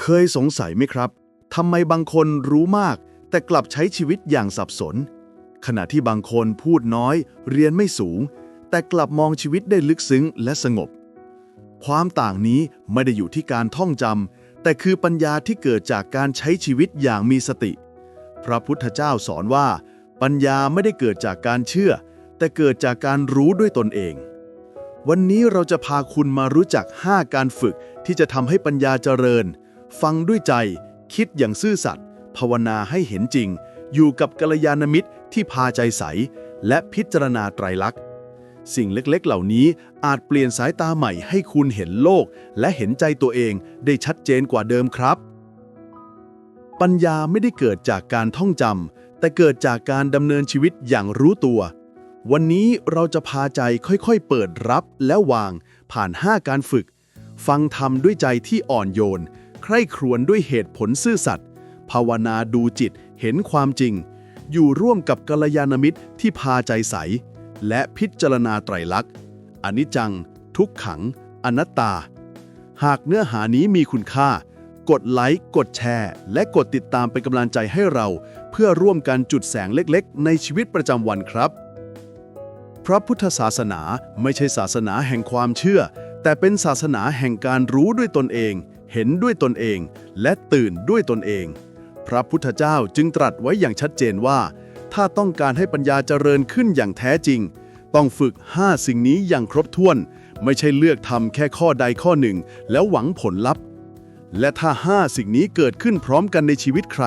เคยสงสัยไหมครับทำไมบางคนรู้มาก แต่กลับใช้ชีวิตอย่างสับสน ขณะที่บางคนพูดน้อย เรียนไม่สูง แต่กลับมองชีวิตได้ลึกซึ้งและสงบ ความต่างนี้ไม่ได้อยู่ที่การท่องจำแต่คือปัญญาที่เกิดจากการใช้ชีวิตอย่างมีสติ พระพุทธเจ้าสอนว่า ปัญญาไม่ได้เกิดจากการเชื่อ แต่เกิดจากการรู้ด้วยตนเอง วันนี้เราจะพาคุณมารู้จัก 5 การฝึกที่จะทำให้ปัญญาเจริญ ฟังด้วยใจ คิดอย่างซื่อสัตย์ภาวนาให้เห็นจริง อยู่กับกัลยาณมิตรที่พาใจใส และพิจารณาไตรลักษณ์ สิ่งเล็กๆ เหล่านี้อาจเปลี่ยนสายตาใหม่ให้คุณเห็นโลก และเห็นใจตัวเองได้ชัดเจนกว่าเดิมครับ ปัญญาไม่ได้เกิดจากการท่องจำแต่เกิดจากการดำเนินชีวิตอย่างรู้ตัว วันนี้เราจะพาใจค่อยๆ เปิดรับและวางผ่าน 5 การฝึก ฟังธรรมด้วยใจที่อ่อนโยน คร่ครวญด้วยเหตุผลซื่อสัตย์ภาวนาดูจิตเห็นความจริง อยู่ร่วมกับกัลยาณมิตรที่พาใจใส และพิจารณาไตรลักษณ์อนิจจัง ทุกขัง อนัตตา หากเนื้อหานี้มีคุณค่า กดไลค์ กดแชร์ และกดติดตามเป็นกำลังใจให้เรา เพื่อร่วมกันจุดแสงเล็กๆ ในชีวิตประจำวันครับ พระพุทธศาสนาไม่ใช่ศาสนาแห่งความเชื่อ แต่เป็นศาสนาแห่งการรู้ด้วยตนเอง เห็นด้วยตนเองและตื่นด้วยตนเอง พระพุทธเจ้าจึงตรัสไว้อย่างชัดเจนว่า ถ้าต้องการให้ปัญญาเจริญขึ้นอย่างแท้จริง ต้องฝึก 5 สิ่งนี้อย่างครบถ้วน ไม่ใช่เลือกทำแค่ข้อใดข้อหนึ่ง แล้วหวังผลลัพธ์ และถ้า 5 สิ่งนี้เกิดขึ้นพร้อมกันในชีวิตใคร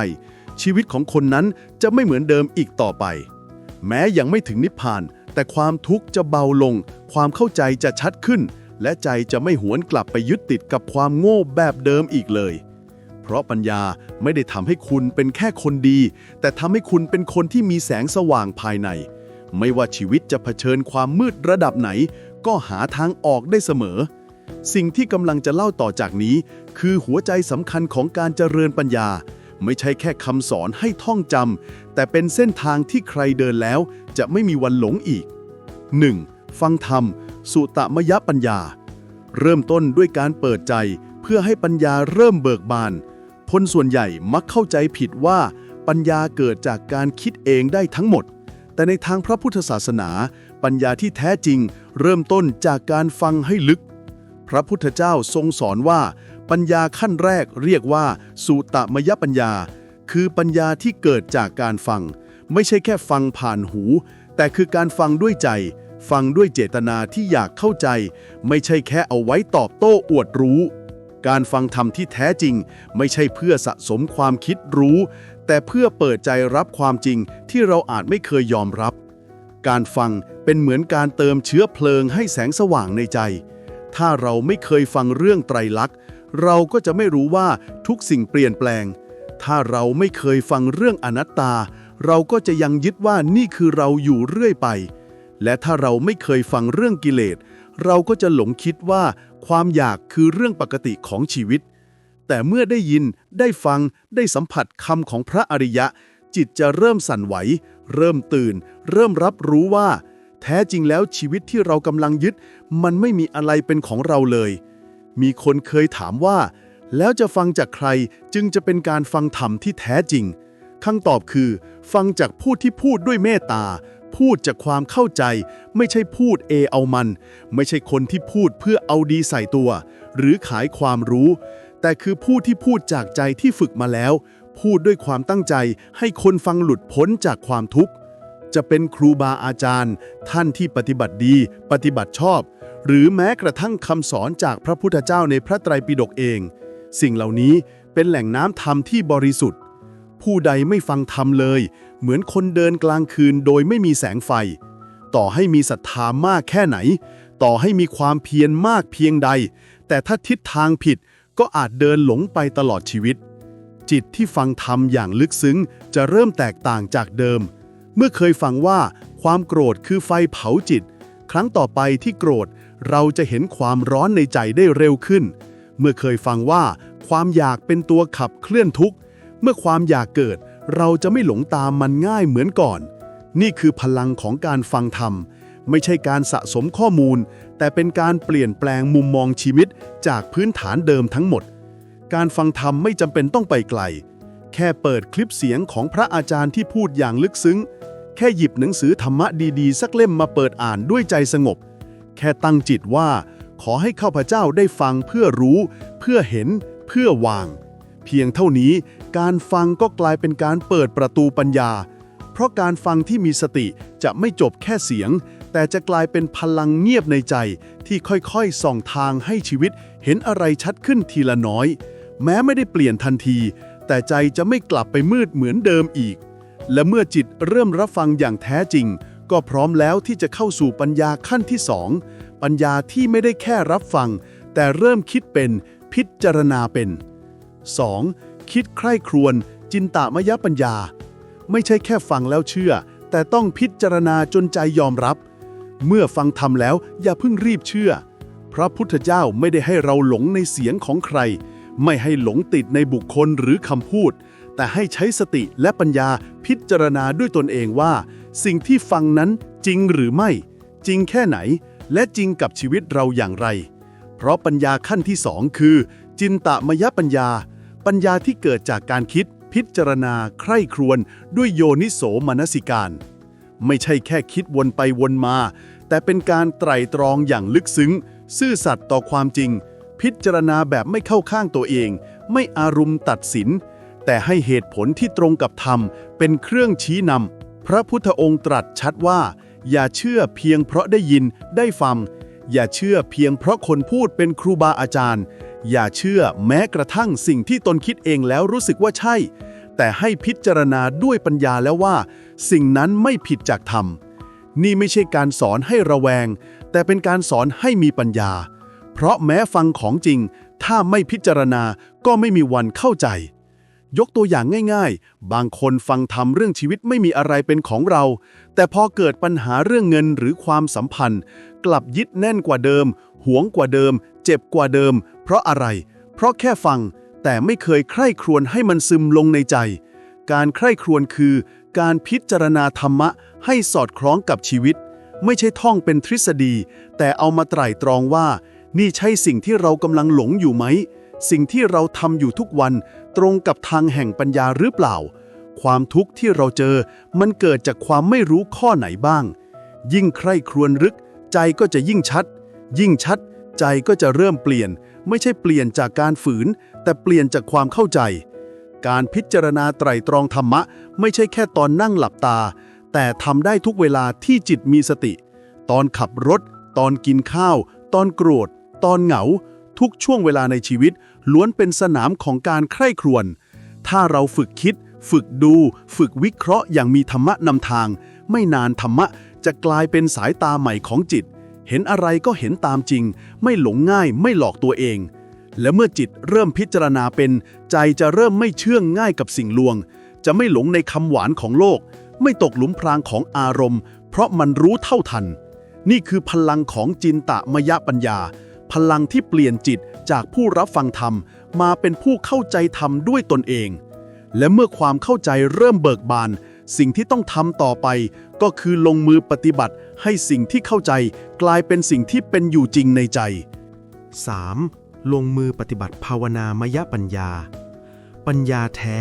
ชีวิตของคนนั้นจะไม่เหมือนเดิมอีกต่อไป แม้ยังไม่ถึงนิพพาน แต่ความทุกข์จะเบาลง ความเข้าใจจะชัดขึ้น และใจจะไม่หวนกลับไปยึดติดกับความโง่แบบเดิมอีกเลย เพราะปัญญาไม่ได้ทำให้คุณเป็นแค่คนดี แต่ทำให้คุณเป็นคนที่มีแสงสว่างภายใน ไม่ว่าชีวิตจะเผชิญความมืดระดับไหน ก็หาทางออกได้เสมอ สิ่งที่กำลังจะเล่าต่อจากนี้ คือหัวใจสำคัญของการเจริญปัญญา ไม่ใช่แค่คำสอนให้ท่องจำแต่เป็นเส้นทางที่ใครเดินแล้ว จะไม่มีวันหลงอีก 1. ฟังธรรม สุตมยปัญญา เริ่มต้นด้วยการเปิดใจเพื่อให้ปัญญาเริ่มเบิกบาน คนส่วนใหญ่มักเข้าใจผิดว่าปัญญาเกิดจากการคิดเองได้ทั้งหมด แต่ในทางพระพุทธศาสนา ปัญญาที่แท้จริง เริ่มต้นจากการฟังให้ลึก พระพุทธเจ้าทรงสอนว่า ปัญญาขั้นแรกเรียกว่า สุตมยปัญญา คือปัญญาที่เกิดจากการฟัง ไม่ใช่แค่ฟังผ่านหู แต่คือการฟังด้วยใจ ฟังด้วยเจตนาที่อยากเข้าใจ ไม่ใช่แค่เอาไว้ตอบโต้อวดรู้ การฟังธรรมที่แท้จริง ไม่ใช่เพื่อสะสมความคิดรู้ แต่เพื่อเปิดใจรับความจริงที่เราอาจไม่เคยยอมรับ การฟังเป็นเหมือนการเติมเชื้อเพลิงให้แสงสว่างในใจ ถ้าเราไม่เคยฟังเรื่องไตรลักษณ์ เราก็จะไม่รู้ว่าทุกสิ่งเปลี่ยนแปลง ถ้าเราไม่เคยฟังเรื่องอนัตตา เราก็จะยังยึดว่านี่คือเราอยู่เรื่อยไป และถ้าเราไม่เคยฟังเรื่องกิเลส เราก็จะหลงคิดว่าความอยากคือเรื่องปกติของชีวิต แต่เมื่อได้ยินได้ฟังได้สัมผัสคำของพระอริยะ จิตจะเริ่มสั่นไหว เริ่มตื่น เริ่มรับรู้ว่า แท้จริงแล้วชีวิตที่เรากำลังยึด มันไม่มีอะไรเป็นของเราเลย มีคนเคยถามว่า แล้วจะฟังจากใครจึงจะเป็นการฟังธรรมที่แท้จริงคำตอบคือ ฟังจากผู้ที่พูดด้วยเมตตา พูดจากความเข้าใจ ไม่ใช่พูดเอเอามัน ไม่ใช่คนที่พูดเพื่อเอาดีใส่ตัว หรือขายความรู้ แต่คือผู้ที่พูดจากใจที่ฝึกมาแล้ว พูดด้วยความตั้งใจให้คนฟังหลุดพ้นจากความทุกข์ จะเป็นครูบาอาจารย์ ท่านที่ปฏิบัติดี ปฏิบัติชอบ หรือแม้กระทั่งคำสอนจากพระพุทธเจ้าในพระไตรปิฎกเอง สิ่งเหล่านี้เป็นแหล่งน้ำธรรมที่บริสุทธิ์ ผู้ใดไม่ฟังธรรมเลย เหมือนคนเดินกลางคืนโดยไม่มีแสงไฟ ต่อให้มีศรัทธามากแค่ไหน ต่อให้มีความเพียรมากเพียงใด แต่ถ้าทิศทางผิดก็อาจเดินหลงไปตลอดชีวิต จิตที่ฟังธรรมอย่างลึกซึ้งจะเริ่มแตกต่างจากเดิม เมื่อเคยฟังว่าความโกรธคือไฟเผาจิต ครั้งต่อไปที่โกรธเราจะเห็นความร้อนในใจได้เร็วขึ้น เมื่อเคยฟังว่าความอยากเป็นตัวขับเคลื่อนทุกข์ เมื่อความอยากเกิด เราจะไม่หลงตามมันง่ายเหมือนก่อน นี่คือพลังของการฟังธรรม ไม่ใช่การสะสมข้อมูล แต่เป็นการเปลี่ยนแปลงมุมมองชีวิตจากพื้นฐานเดิมทั้งหมด การฟังธรรมไม่จำเป็นต้องไปไกล แค่เปิดคลิปเสียงของพระอาจารย์ที่พูดอย่างลึกซึ้ง แค่หยิบหนังสือธรรมะดีๆ สักเล่มมาเปิดอ่านด้วยใจสงบ แค่ตั้งจิตว่าขอให้ข้าพเจ้าได้ฟังเพื่อรู้ เพื่อเห็น เพื่อวาง เพียงเท่านี้ การฟังก็กลายเป็นการเปิดประตูปัญญา เพราะการฟังที่มีสติจะไม่จบแค่เสียง แต่จะกลายเป็นพลังเงียบในใจ ที่ค่อยๆ ส่องทางให้ชีวิตเห็นอะไรชัดขึ้นทีละน้อย แม้ไม่ได้เปลี่ยนทันที แต่ใจจะไม่กลับไปมืดเหมือนเดิมอีก และเมื่อจิตเริ่มรับฟังอย่างแท้จริง ก็พร้อมแล้วที่จะเข้าสู่ปัญญาขั้นที่สองปัญญาที่ไม่ได้แค่รับฟัง แต่เริ่มคิดเป็นพิจารณาเป็น 2. คิดใคร่ครวญจินตามยปัญญา ไม่ใช่แค่ฟังแล้วเชื่อ แต่ต้องพิจารณาจนใจยอมรับ เมื่อฟังธรรมแล้วอย่าเพิ่งรีบเชื่อ พระพุทธเจ้าไม่ได้ให้เราหลงในเสียงของใคร ไม่ให้หลงติดในบุคคลหรือคำพูด แต่ให้ใช้สติและปัญญาพิจารณาด้วยตนเองว่า สิ่งที่ฟังนั้นจริงหรือไม่ จริงแค่ไหน และจริงกับชีวิตเราอย่างไร เพราะปัญญาขั้นที่สองคือ จินตมยปัญญา ปัญญาที่เกิดจากการคิด พิจารณา ใคร่ครวญด้วยโยนิโสมนสิการ ไม่ใช่แค่คิดวนไปวนมา แต่เป็นการไตร่ตรองอย่างลึกซึ้ง ซื่อสัตย์ต่อความจริง พิจารณาแบบไม่เข้าข้างตัวเอง ไม่อารมณ์ตัดสิน แต่ให้เหตุผลที่ตรงกับธรรม เป็นเครื่องชี้นำพระพุทธองค์ตรัสชัดว่า อย่าเชื่อเพียงเพราะได้ยินได้ฟังอย่าเชื่อเพียงเพราะคนพูดเป็นครูบาอาจารย์ อย่าเชื่อแม้กระทั่งสิ่งที่ตนคิดเองแล้วรู้สึกว่าใช่ แต่ให้พิจารณาด้วยปัญญาแล้วว่า สิ่งนั้นไม่ผิดจากธรรม นี่ไม่ใช่การสอนให้ระแวง แต่เป็นการสอนให้มีปัญญา เพราะแม้ฟังของจริง ถ้าไม่พิจารณาก็ไม่มีวันเข้าใจ ยกตัวอย่างง่ายๆ บางคนฟังธรรมเรื่องชีวิตไม่มีอะไรเป็นของเรา แต่พอเกิดปัญหาเรื่องเงินหรือความสัมพันธ์ กลับยึดแน่นกว่าเดิม หวงกว่าเดิม เจ็บกว่าเดิม เพราะอะไร เพราะแค่ฟัง แต่ไม่เคยใคร่ครวญให้มันซึมลงในใจ การใคร่ครวญคือ การพิจารณาธรรมะให้สอดคล้องกับชีวิต ไม่ใช่ท่องเป็นทฤษฎี แต่เอามาไตร่ตรองว่า นี่ใช่สิ่งที่เรากำลังหลงอยู่ไหม สิ่งที่เราทำอยู่ทุกวัน ตรงกับทางแห่งปัญญาหรือเปล่า ความทุกข์ที่เราเจอ มันเกิดจากความไม่รู้ข้อไหนบ้าง ยิ่งใคร่ครวญลึก ใจก็จะยิ่งชัด ยิ่งชัด ใจก็จะเริ่มเปลี่ยน ไม่ใช่เปลี่ยนจากการฝืน แต่เปลี่ยนจากความเข้าใจ การพิจารณาไตรตรองธรรมะ ไม่ใช่แค่ตอนนั่งหลับตา แต่ทำได้ทุกเวลาที่จิตมีสติ ตอนขับรถ ตอนกินข้าว ตอนโกรธ ตอนเหงา ทุกช่วงเวลาในชีวิต ล้วนเป็นสนามของการใคร่ครวญถ้าเราฝึกคิด ฝึกดู ฝึกวิเคราะห์อย่างมีธรรมะนำทาง ไม่นานธรรมะจะกลายเป็นสายตาใหม่ของจิต เห็นอะไรก็เห็นตามจริง ไม่หลงง่ายไม่หลอกตัวเอง และเมื่อจิตเริ่มพิจารณาเป็น ใจจะเริ่มไม่เชื่องง่ายกับสิ่งลวง จะไม่หลงในคำหวานของโลก ไม่ตกหลุมพรางของอารมณ์ เพราะมันรู้เท่าทัน นี่คือพลังของจินตมยปัญญา พลังที่เปลี่ยนจิตจากผู้รับฟังธรรม มาเป็นผู้เข้าใจธรรมด้วยตนเอง และเมื่อความเข้าใจเริ่มเบิกบาน สิ่งที่ต้องทำต่อไป ก็คือลงมือปฏิบัติให้สิ่งที่เข้าใจกลายเป็นสิ่งที่เป็นอยู่จริงในใจ 3. ลงมือปฏิบัติภาวนามยปัญญา ปัญญาแท้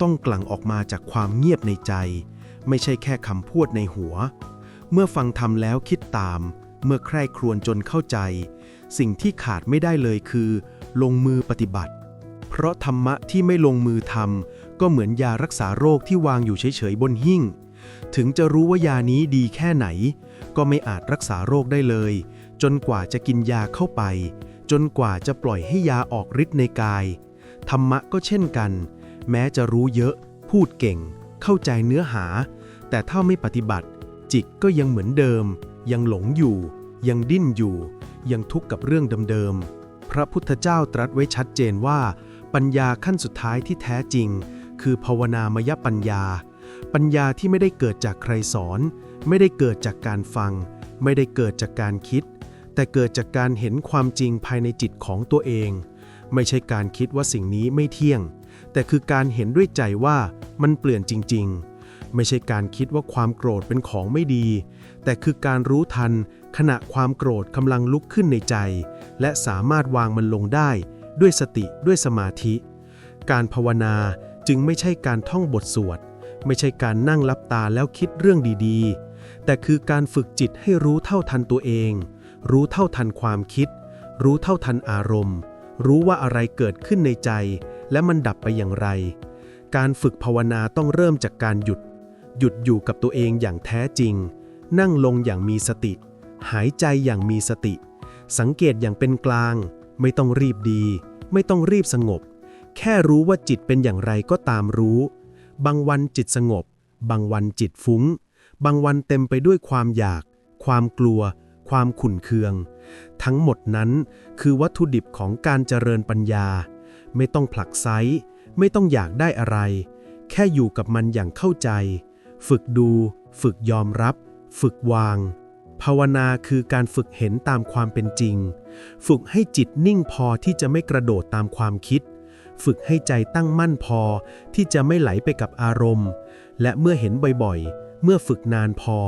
ต้องกลั่งออกมาจากความเงียบในใจ ไม่ใช่แค่คำพูดในหัว เมื่อฟังทำแล้วคิดตาม เมื่อใคร่ครวญจนเข้าใจ สิ่งที่ขาดไม่ได้เลยคือ ลงมือปฏิบัติ เพราะธรรมะที่ไม่ลงมือทำ ก็เหมือนยารักษาโรคที่วางอยู่เฉยๆบนหิ้ง ถึงจะรู้ว่ายานี้ดีแค่ไหน ก็ไม่อาจรักษาโรคได้เลย จนกว่าจะกินยาเข้าไป จนกว่าจะปล่อยให้ยาออกฤทธิ์ในกาย ธรรมะก็เช่นกัน แม้จะรู้เยอะ พูดเก่ง เข้าใจเนื้อหา แต่ถ้าไม่ปฏิบัติ จิตก็ยังเหมือนเดิม ยังหลงอยู่ ยังดิ้นอยู่ ยังทุกข์กับเรื่องเดิมๆพระพุทธเจ้าตรัสไว้ชัดเจนว่า ปัญญาขั้นสุดท้ายที่แท้จริง คือภาวนามยปัญญา ปัญญาที่ไม่ได้เกิดจากใครสอน ไม่ได้เกิดจากการฟัง ไม่ได้เกิดจากการคิด แต่เกิดจากการเห็นความจริงภายในจิตของตัวเอง ไม่ใช่การคิดว่าสิ่งนี้ไม่เที่ยง แต่คือการเห็นด้วยใจว่ามันเปลี่ยนจริง ๆ ไม่ใช่การคิดว่าความโกรธเป็นของไม่ดี แต่คือการรู้ทัน ขณะความโกรธกำลังลุกขึ้นในใจ และสามารถวางมันลงได้ ด้วยสติด้วยสมาธิ การภาวนา จึงไม่ใช่การท่องบทสวด ไม่ใช่การนั่งลับตาแล้วคิดเรื่องดีๆ แต่คือการฝึกจิตให้รู้เท่าทันตัวเอง รู้เท่าทันความคิด รู้เท่าทันอารมณ์ รู้ว่าอะไรเกิดขึ้นในใจ และมันดับไปอย่างไร การฝึกภาวนาต้องเริ่มจากการหยุด หยุดอยู่กับตัวเองอย่างแท้จริง นั่งลงอย่างมีสติ หายใจอย่างมีสติ สังเกตอย่างเป็นกลาง ไม่ต้องรีบดี ไม่ต้องรีบสงบ แค่รู้ว่าจิตเป็นอย่างไรก็ตามรู้ บางวันจิตสงบ บางวันจิตฟุ้ง บางวันเต็มไปด้วยความอยาก ความกลัว ความขุ่นเคือง ทั้งหมดนั้นคือวัตถุดิบของการเจริญปัญญา ไม่ต้องผลักไซไม่ต้องอยากได้อะไร แค่อยู่กับมันอย่างเข้าใจ ฝึกดู ฝึกยอมรับ ฝึกวาง ภาวนาคือการฝึกเห็นตามความเป็นจริง ฝึกให้จิตนิ่งพอที่จะไม่กระโดดตามความคิด ฝึกให้ใจตั้งมั่นพอ ที่จะไม่ไหลไปกับอารมณ์ และเมื่อเห็นบ่อยๆ เมื่อฝึกนานพอ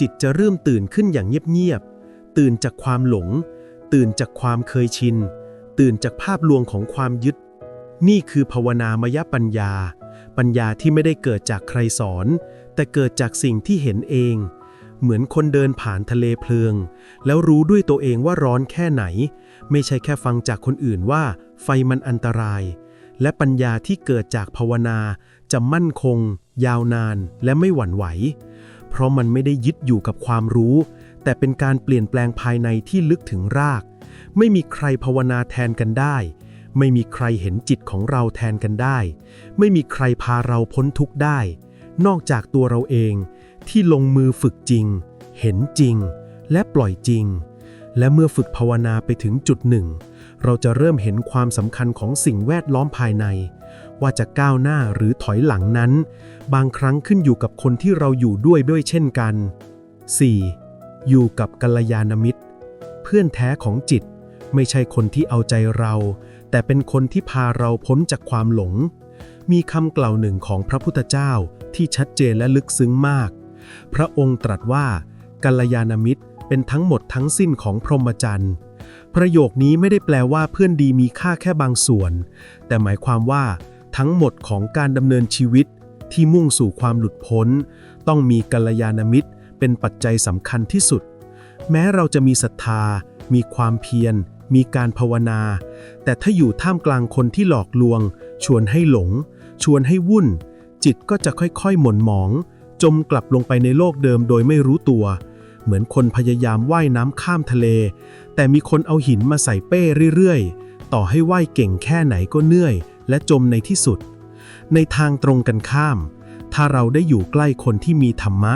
จิตจะเริ่มตื่นขึ้นอย่างเงียบๆ ตื่นจากความหลง ตื่นจากความเคยชิน ตื่นจากภาพลวงของความยึด นี่คือภาวนามยปัญญา ปัญญาที่ไม่ได้เกิดจากใครสอน แต่เกิดจากสิ่งที่เห็นเอง เหมือนคนเดินผ่านทะเลเพลิง แล้วรู้ด้วยตัวเองว่าร้อนแค่ไหน ไม่ใช่แค่ฟังจากคนอื่นว่าไฟมันอันตราย และปัญญาที่เกิดจากภาวนาจะมั่นคง ยาวนานและไม่หวั่นไหว เพราะมันไม่ได้ยึดอยู่กับความรู้ แต่เป็นการเปลี่ยนแปลงภายในที่ลึกถึงราก ไม่มีใครภาวนาแทนกันได้ ไม่มีใครเห็นจิตของเราแทนกันได้ ไม่มีใครพาเราพ้นทุกข์ได้ นอกจากตัวเราเองที่ลงมือฝึกจริง เห็นจริง และปล่อยจริง และเมื่อฝึกภาวนาไปถึงจุดหนึ่ง เราจะเริ่มเห็นความสำคัญของสิ่งแวดล้อมภายใน ว่าจะก้าวหน้าหรือถอยหลังนั้น บางครั้งขึ้นอยู่กับคนที่เราอยู่ด้วยด้วยเช่นกัน 4. อยู่กับกัลยาณมิตร เพื่อนแท้ของจิต ไม่ใช่คนที่เอาใจเรา แต่เป็นคนที่พาเราพ้นจากความหลง มีคำกล่าวหนึ่งของพระพุทธเจ้าที่ชัดเจนและลึกซึ้งมาก พระองค์ตรัสว่ากัลยาณมิตร เป็นทั้งหมดทั้งสิ้นของพรหมจรรย์ ประโยคนี้ไม่ได้แปลว่าเพื่อนดีมีค่าแค่บางส่วน แต่หมายความว่าทั้งหมดของการดำเนินชีวิตที่มุ่งสู่ความหลุดพ้น ต้องมีกัลยาณมิตร เป็นปัจจัยสำคัญที่สุด แม้เราจะมีศรัทธา มีความเพียร มีการภาวนา แต่ถ้าอยู่ท่ามกลางคนที่หลอกลวง ชวนให้หลง ชวนให้วุ่น จิตก็จะค่อยๆ หม่นหมอง จมกลับลงไปในโลกเดิมโดยไม่รู้ตัว เหมือนคนพยายามว่ายน้ำข้ามทะเล แต่มีคนเอาหินมาใส่เป้เรื่อยๆ ต่อให้ว่ายเก่งแค่ไหนก็เหนื่อย และจมในที่สุด ในทางตรงกันข้าม ถ้าเราได้อยู่ใกล้คนที่มีธรรมะ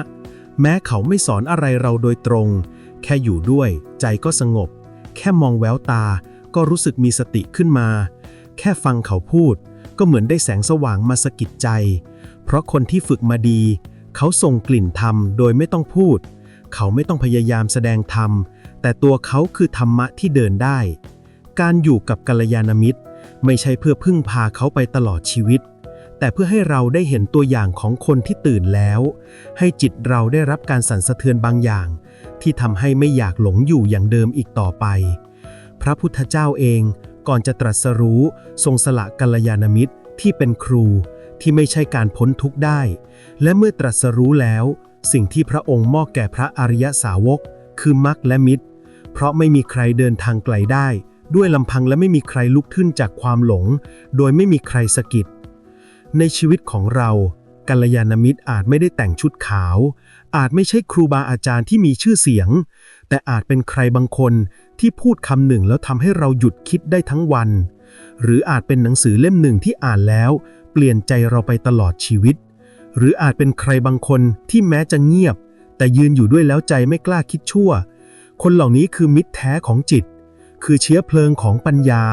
แม้เขาไม่สอนอะไรเราโดยตรง แค่อยู่ด้วย ใจก็สงบ แค่มองแววตา ก็รู้สึกมีสติขึ้นมา แค่ฟังเขาพูด ก็เหมือนได้แสงสว่างมาสะกิดใจ เพราะคนที่ฝึกมาดี เขาส่งกลิ่นธรรมโดยไม่ต้องพูด เขาไม่ต้องพยายามแสดงธรรม แต่ตัวเขาคือธรรมะที่เดินได้ การอยู่กับกัลยาณมิตร ไม่ใช่เพื่อพึ่งพาเขาไปตลอดชีวิต แต่เพื่อให้เราได้เห็นตัวอย่างของคนที่ตื่นแล้ว ให้จิตเราได้รับการสั่นสะเทือนบางอย่าง ที่ทำให้ไม่อยากหลงอยู่อย่างเดิมอีกต่อไป พระพุทธเจ้าเองก่อนจะตรัสรู้ทรงสละกัลยาณมิตรที่เป็นครูที่ไม่ใช่การพ้นทุกข์ได้ และเมื่อตรัสรู้แล้ว สิ่งที่พระองค์มอบแก่พระอริยสาวก คือมรรคและมิตร เพราะไม่มีใครเดินทางไกลได้ ด้วยลำพังและไม่มีใครลุกขึ้นจากความหลง โดยไม่มีใครสะกิด ในชีวิตของเรากัลยาณมิตรอาจไม่ได้แต่งชุดขาว อาจไม่ใช่ครูบาอาจารย์ที่มีชื่อเสียง แต่อาจเป็นใครบางคนที่พูดคำหนึ่งแล้วทำให้เราหยุดคิดได้ทั้งวัน หรืออาจเป็นหนังสือเล่มหนึ่งที่อ่านแล้ว เปลี่ยนใจเราไปตลอดชีวิต หรืออาจเป็นใครบางคนที่แม้จะเงียบ แต่ยืนอยู่ด้วยแล้วใจไม่กล้าคิดชั่ว คนเหล่านี้คือมิตรแท้ของจิต คือเชื้อเพลิงของปัญญา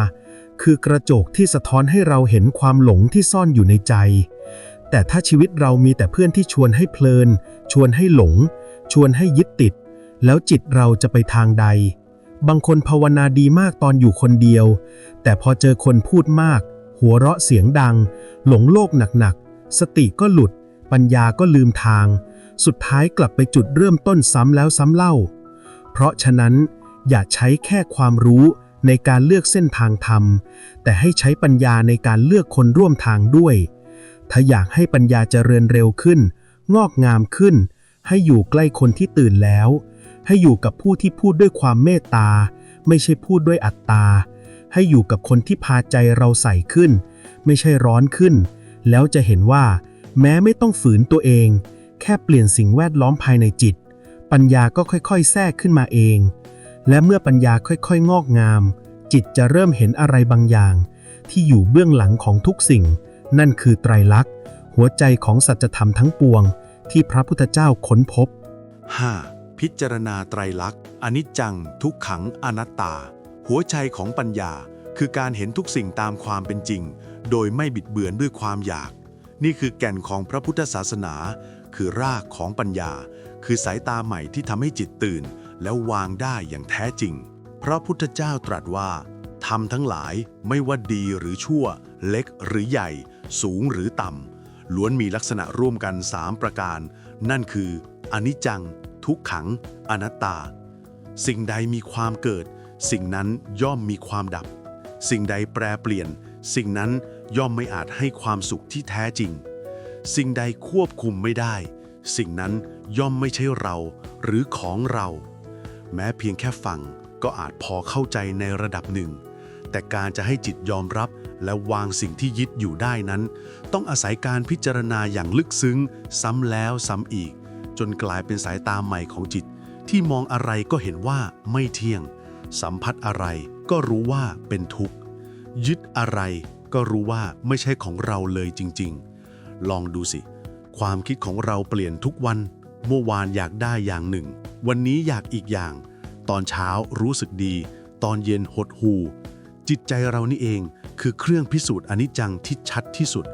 คือกระจกที่สะท้อนให้เราเห็นความหลงที่ซ่อนอยู่ในใจ แต่ถ้าชีวิตเรามีแต่เพื่อนที่ชวนให้เพลิน ชวนให้หลง ชวนให้ยึดติด แล้วจิตเราจะไปทางใด บางคนภาวนาดีมากตอนอยู่คนเดียว แต่พอเจอคนพูดมาก หัวเราะเสียงดัง หลงโลกหนักๆสติก็หลุด ปัญญาก็ลืมทาง สุดท้ายกลับไปจุดเริ่มต้นซ้ำแล้วซ้ำเล่า เพราะฉะนั้นอย่าใช้แค่ความรู้ในการเลือกเส้นทางธรรม แต่ให้ใช้ปัญญาในการเลือกคนร่วมทางด้วย ถ้าอยากให้ปัญญาเจริญเร็วขึ้น งอกงามขึ้น ให้อยู่ใกล้คนที่ตื่นแล้ว ให้อยู่กับผู้ที่พูดด้วยความเมตตา ไม่ใช่พูดด้วยอัตตา ให้อยู่กับคนที่พาใจเราใส่ขึ้น ไม่ใช่ร้อนขึ้น แล้วจะเห็นว่า แม้ไม่ต้องฝืนตัวเอง แค่เปลี่ยนสิ่งแวดล้อมภายในจิต ปัญญาก็ค่อยๆ แทรกขึ้นมาเอง และเมื่อปัญญาค่อยๆ งอกงาม จิตจะเริ่มเห็นอะไรบางอย่าง ที่อยู่เบื้องหลังของทุกสิ่ง นั่นคือไตรลักษณ์ หัวใจของสัจธรรมทั้งปวง ที่พระพุทธเจ้าค้นพบ 5. พิจารณาไตรลักษณ์อนิจจัง ทุกขังอนัตตา หัวใจของปัญญาคือการเห็นทุกสิ่งตามความเป็นจริง โดยไม่บิดเบือนด้วยความอยาก นี่คือแก่นของพระพุทธศาสนา คือรากของปัญญา คือสายตาใหม่ที่ทำให้จิตตื่น แล้ววางได้อย่างแท้จริง พระพุทธเจ้าตรัสว่าทำทั้งหลายไม่ว่าดีหรือชั่ว เล็กหรือใหญ่ สูงหรือต่ำล้วนมีลักษณะร่วมกัน 3 ประการ นั่นคือ อนิจจัง ทุกขัง อนัตตา สิ่งใดมีความเกิด สิ่งนั้นย่อมมีความดับ สิ่งใดแปรเปลี่ยน สิ่งนั้น ย่อมไม่อาจให้ความสุขที่แท้จริง สิ่งใดควบคุมไม่ได้ สิ่งนั้นย่อมไม่ใช่เราหรือของเรา แม้เพียงแค่ฟังก็อาจพอเข้าใจในระดับหนึ่ง แต่การจะให้จิตยอมรับและวางสิ่งที่ยึดอยู่ได้นั้น ต้องอาศัยการพิจารณาอย่างลึกซึ้ง ซ้ำแล้วซ้ำอีก จนกลายเป็นสายตาใหม่ของจิต ที่มองอะไรก็เห็นว่าไม่เที่ยง สัมผัสอะไรก็รู้ว่าเป็นทุกข์ยึดอะไร ก็รู้ว่าไม่ใช่ของเราเลยจริง ๆ ลองดูสิ ความคิดของเราเปลี่ยนทุกวัน เมื่อวานอยากได้อย่างหนึ่ง วันนี้อยากอีกอย่าง ตอนเช้ารู้สึกดี ตอนเย็นหดหู จิตใจเรานี่เองคือเครื่องพิสูจน์อนิจจังที่ชัดที่สุด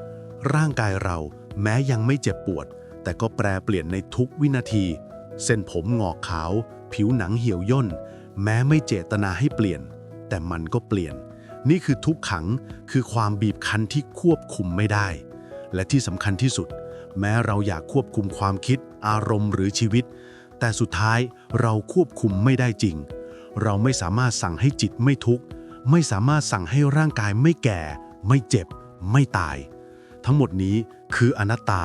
ร่างกายเราแม้ยังไม่เจ็บปวด แต่ก็แปรเปลี่ยนในทุกวินาที เส้นผมงอกขาว ผิวหนังเหี่ยวย่น แม้ไม่เจตนาให้เปลี่ยน แต่มันก็เปลี่ยน นี่คือทุกขังคือความบีบคั้นที่ควบคุมไม่ได้ และที่สำคัญที่สุด แม้เราอยากควบคุมความคิด อารมณ์หรือชีวิต แต่สุดท้ายเราควบคุมไม่ได้จริง เราไม่สามารถสั่งให้จิตไม่ทุกข์ ไม่สามารถสั่งให้ร่างกายไม่แก่ ไม่เจ็บ ไม่ตาย ทั้งหมดนี้คืออนัตตา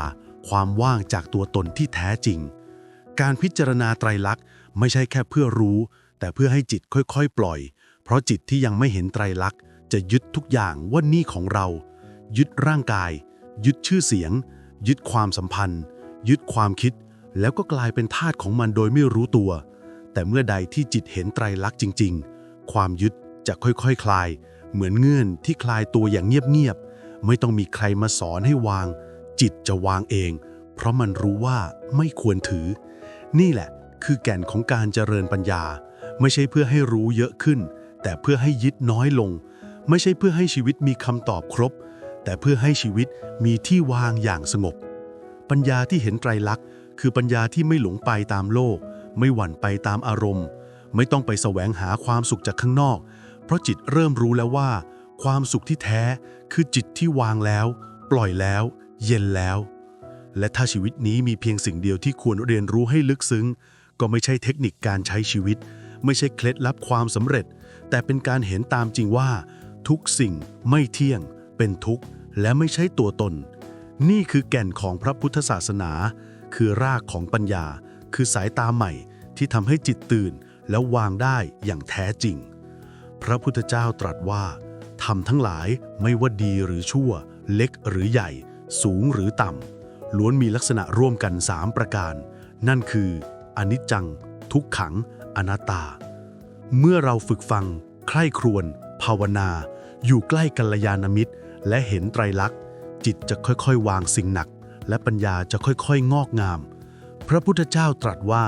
ความว่างจากตัวตนที่แท้จริง การพิจารณาไตรลักษณ์ไม่ใช่แค่เพื่อรู้ แต่เพื่อให้จิตค่อยๆ ปล่อย เพราะจิตที่ยังไม่เห็นไตรลักษณ์ จะยึดทุกอย่างว่านี่ของเรา ยึดร่างกาย ยึดชื่อเสียง ยึดความสัมพันธ์ ยึดความคิด แล้วก็กลายเป็นทาสของมันโดยไม่รู้ตัว แต่เมื่อใดที่จิตเห็นไตรลักษณ์จริง ๆ ความยึดจะค่อยๆคคลาย เหมือนเงื่อนที่คลายตัวอย่างเงียบๆไม่ต้องมีใครมาสอนให้วาง จิตจะวางเอง เพราะมันรู้ว่าไม่ควรถือ นี่แหละ คือแก่นของการเจริญปัญญา ไม่ใช่เพื่อให้รู้เยอะขึ้น แต่เพื่อให้ยึดน้อยลง ไม่ใช่เพื่อให้ชีวิตมีคำตอบครบ แต่เพื่อให้ชีวิตมีที่วางอย่างสงบ ปัญญาที่เห็นไตรลักษณ์ คือปัญญาที่ไม่หลงไปตามโลก ไม่หวั่นไปตามอารมณ์ ไม่ต้องไปแสวงหาความสุขจากข้างนอก เพราะจิตเริ่มรู้แล้วว่า ความสุขที่แท้คือจิตที่วางแล้ว ปล่อยแล้ว เย็นแล้ว และถ้าชีวิตนี้มีเพียงสิ่งเดียวที่ควรเรียนรู้ให้ลึกซึ้ง ก็ไม่ใช่เทคนิคการใช้ชีวิต ไม่ใช่เคล็ดลับความสำเร็จ แต่เป็นการเห็นตามจริงว่า ทุกสิ่งไม่เที่ยง เป็นทุกข์ และไม่ใช่ตัวตน นี่คือแก่นของพระพุทธศาสนา คือรากของปัญญา คือสายตาใหม่ที่ทำให้จิตตื่นแล้ววางได้อย่างแท้จริง พระพุทธเจ้าตรัสว่าทำทั้งหลายไม่ว่าดีหรือชั่ว เล็กหรือใหญ่ สูงหรือต่ำล้วนมีลักษณะร่วมกัน3ประการ นั่นคืออนิจจัง ทุกขัง อนัตตา เมื่อเราฝึกฟัง ใคร่ครวญภาวนา อยู่ใกล้กัลยาณมิตร และเห็นไตรลักษณ์ จิตจะค่อยๆ วางสิ่งหนัก และปัญญาจะค่อยๆ งอกงาม พระพุทธเจ้าตรัสว่า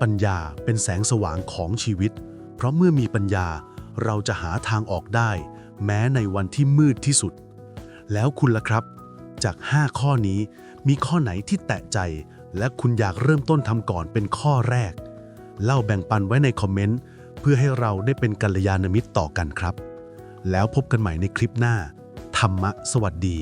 ปัญญาเป็นแสงสว่างของชีวิต เพราะเมื่อมีปัญญาเราจะหาทางออกได้ แม้ในวันที่มืดที่สุด แล้วคุณล่ะครับ จาก 5 ข้อนี้มีข้อไหนที่แตะใจ และคุณอยากเริ่มต้นทำก่อนเป็นข้อแรก เล่าแบ่งปันไว้ในคอมเมนต์เพื่อให้เราได้เป็นกัลยาณมิตรต่อกันครับ แล้วพบกันใหม่ในคลิปหน้า ธรรมะสวัสดี